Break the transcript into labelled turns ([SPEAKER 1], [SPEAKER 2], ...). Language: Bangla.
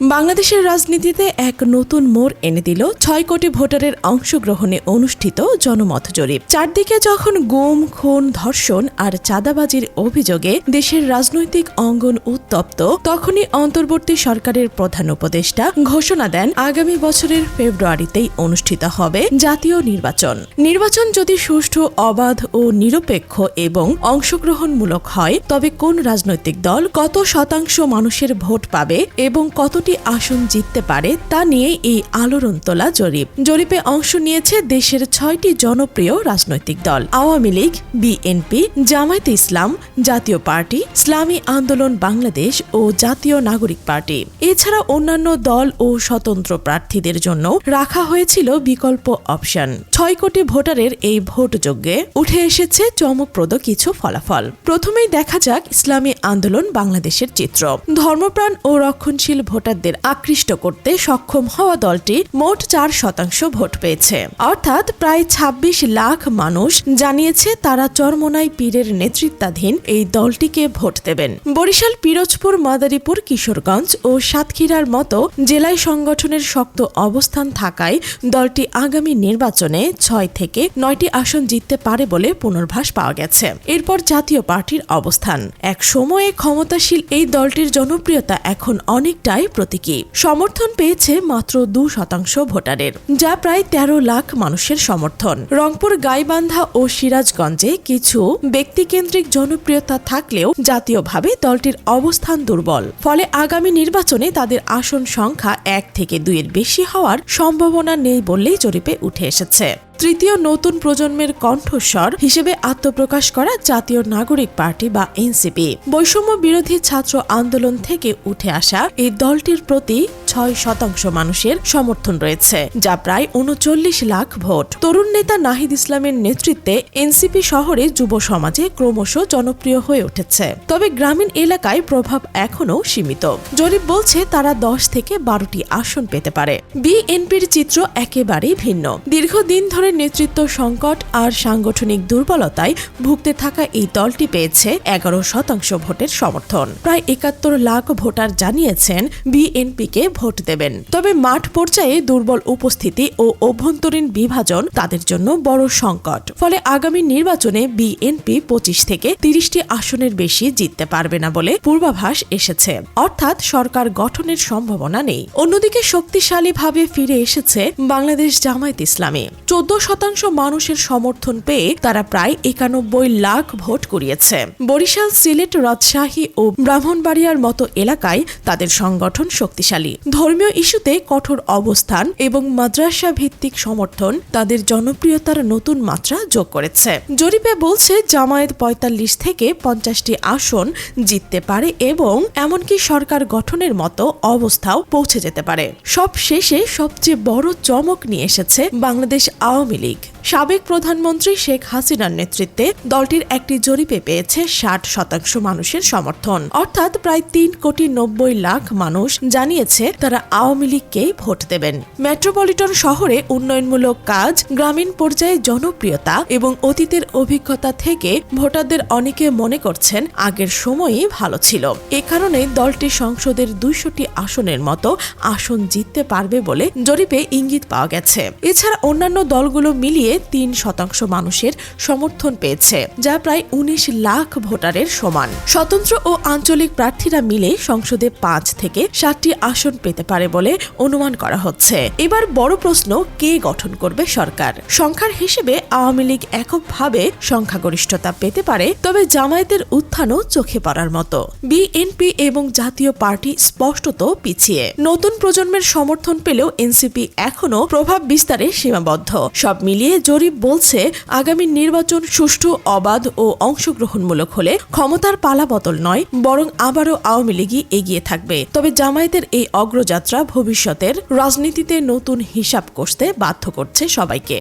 [SPEAKER 1] বাংলাদেশের রাজনীতিতে এক নতুন মোড় এনে দিল ছয় কোটি ভোটারের অংশগ্রহণে অনুষ্ঠিত জনমত জরিপ। চারদিকে যখন গুম, খুন, ধর্ষণ আর চাঁদাবাজির অভিযোগে দেশের রাজনৈতিক অঙ্গন উত্তপ্ত, তখনই অন্তর্বর্তী সরকারের প্রধান উপদেষ্টা ঘোষণা দেন, আগামী বছরের ফেব্রুয়ারিতেই অনুষ্ঠিত হবে জাতীয় নির্বাচন। নির্বাচন যদি সুষ্ঠু, অবাধ ও নিরপেক্ষ এবং অংশগ্রহণমূলক হয়, তবে কোন রাজনৈতিক দল কত শতাংশ মানুষের ভোট পাবে এবং কতটি আসন জিততে পারে তা নিয়ে এই আলোড়ন তোলা জরিপ। জরিপে অংশ নিয়েছে দেশের ছয়টি জনপ্রিয় রাজনৈতিক দল। আওয়ামী লীগ, বিএনপি, জামায়াতে ইসলাম, জাতীয় পার্টি, ইসলামী আন্দোলন বাংলাদেশ ও জাতীয় নাগরিক পার্টি। এছাড়া অন্যান্য দল ও স্বতন্ত্র প্রার্থীদের জন্য রাখা হয়েছিল বিকল্প অপশন। ছয় কোটি ভোটারের এই ভোটযজ্ঞে উঠে এসেছে চমকপ্রদ কিছু ফলাফল। প্রথমেই দেখা যাক ইসলামী আন্দোলন বাংলাদেশের চিত্র। ধর্মপ্রাণ ও রক্ষণশীল ভোটারদের আকৃষ্ট করতে সক্ষম হওয়া দলটি মোট চার শতাংশ ভোট পেয়েছে। অর্থাৎ প্রায় ২৬ লাখ মানুষ জানিয়েছে তারা চরমোনাই পীরের নেতৃত্বাধীন এই দলটিকে ভোট দেবেন। বরিশাল, পিরোজপুর, মাদারীপুর, কিশোরগঞ্জ ও সাতক্ষীরার মতো জেলায় সংগঠনের শক্ত অবস্থান থাকায় দলটি আগামী নির্বাচনে ছয় থেকে নয়টি আসন জিততে পারে বলে পুনর্ভাস পাওয়া গেছে। এরপর জাতীয় পার্টির অবস্থান। এক সময়ে ক্ষমতাশীল এই দলটির জনপ্রিয়তা এখন অনেকটাই প্রতীকী। সমর্থন পেয়েছে মাত্র দু শতাংশ ভোটারের, যা প্রায় তেরো লাখ মানুষের সমর্থন। রংপুর, গাইবান্ধা ও সিরাজগঞ্জে কিছু ব্যক্তিকেন্দ্রিক জনপ্রিয়তা থাকলেও জাতীয়ভাবে দলটির অবস্থান দুর্বল। ফলে আগামী নির্বাচনে তাদের আসন সংখ্যা এক থেকে দুইয়ের বেশি হওয়ার সম্ভাবনা নেই বললেই জরিপে উঠে এসেছে। তৃতীয় নতুন প্রজন্মের কণ্ঠস্বর হিসেবে আত্মপ্রকাশ করা জাতীয় নাগরিক পার্টি বা এনসিপি। বৈষম্য বিরোধী ছাত্র আন্দোলন থেকে উঠে আসা এই দলটির প্রতি ছয় শতাংশ মানুষের সমর্থন রয়েছে, যা প্রায় উনচল্লিশ লাখ ভোট। তরুণ নেতা নাহিদ ইসলামের নেতৃত্বে এনসিপি শহরে যুব সমাজে ক্রমশ জনপ্রিয় হয়ে উঠেছে। তবে গ্রামীণ এলাকায় প্রভাব এখনও সীমিত। জরিপ বলছে তারা দশ থেকে বারোটি আসন পেতে পারে। বিএনপির চিত্র একেবারেই ভিন্ন। দীর্ঘদিন ধরে নেতৃত্ব সংকট আর সাংগঠনিক দুর্বলতায় ভুগতে থাকা এই দলটি পেয়েছে এগারো শতাংশ ভোটের সমর্থন। প্রায় একাত্তর লাখ ভোটার জানিয়েছেন বিএনপিকে ভোট দেবেন। তবে মাঠ পর্যায়ে দুর্বল উপস্থিতি ও অভ্যন্তরীণ বিভাজন তাদের জন্য বড় সংকট। ফলে আগামী নির্বাচনে বিএনপি পঁচিশ থেকে তিরিশটি আসনের বেশি জিততে পারবে না বলে পূর্বাভাস এসেছে। অর্থাৎ সরকার গঠনের সম্ভাবনা নেই। অন্যদিকে শক্তিশালীভাবে ফিরে এসেছে বাংলাদেশ জামায়াত ইসলামী। চোদ্দ শতাংশ মানুষের সমর্থন পেয়ে তারা প্রায় একানব্বই লাখ ভোট করিয়েছে বরিশাল, সিলেট, রাজশাহী ও ব্রাহ্মণবাড়িয়ার মতো এলাকায় তাদের সংগঠন শক্তিশালী। ধর্মীয় ইস্যুতে কঠোর অবস্থান এবং মাদ্রাসা ভিত্তিক সমর্থন তাদের জনপ্রিয়তার নতুন মাত্রা যোগ করেছে। জরিপে বলছে, জামায়াত পঁয়তাল্লিশ থেকে পঞ্চাশটি আসন জিততে পারে এবং এমনকি সরকার গঠনের মতো অবস্থাও পৌঁছে যেতে পারে। সব শেষে সবচেয়ে বড় চমক নিয়ে এসেছে বাংলাদেশ আওয়ামী লীগ। সাবেক প্রধানমন্ত্রী শেখ হাসিনার নেতৃত্বে দলটির একটি জরিপে পেয়েছে ষাট শতাংশ মানুষের সমর্থন। অর্থাৎ প্রায় তিন কোটি নব্বই লাখ মানুষ জানিয়েছে তারা আওয়ামী লীগকেই ভোট দেবেন। মেট্রোপলিটন শহরে উন্নয়নমূলক কাজ, গ্রামীণ পর্যায়ে জনপ্রিয়তা এবং অতীতের অভিজ্ঞতা থেকে ভোটারদের অনেকে মনে করছেন আগের সময়ই ভালো ছিল। এ কারণে দলটি সংসদের দুইশোটি আসনের মতো আসন জিততে পারবে বলে জরিপে ইঙ্গিত পাওয়া গেছে। এছাড়া অন্যান্য দলগুলো মিলিয়ে তিন শতাংশ মানুষের সমর্থন পেয়েছে, যা প্রায় উনিশ লাখ ভোটারের সমান। স্বতন্ত্র ও আঞ্চলিক প্রার্থীরা মিলে সংসদে পাঁচ থেকে সাতটি আসন পেতে পারে বলে অনুমান করা হচ্ছে। এবার বড় প্রশ্ন, কে গঠন করবে সরকার? সংখ্যার হিসেবে আওয়ামী লীগ এককভাবে সংখ্যাগরিষ্ঠতা পেতে পারে, তবে জামায়াতের উত্থানও চোখে পড়ার মতো। বিএনপি এবং জাতীয় পার্টি স্পষ্টত পিছিয়ে। নতুন প্রজন্মের সমর্থন পেলেও এনসিপি এখনও প্রভাব বিস্তারে সীমাবদ্ধ। সব মিলিয়ে জরিপ বলছে, আগামী নির্বাচন সুষ্ঠু, অবাধ ও অংশগ্রহণমূলক হলে ক্ষমতার পালা বদল নয়, বরং আবারও আওয়ামী লীগই এগিয়ে থাকবে। তবে জামায়াতের এই অগ্রযাত্রা ভবিষ্যতের রাজনীতিতে নতুন হিসাব কষতে বাধ্য করছে সবাইকে।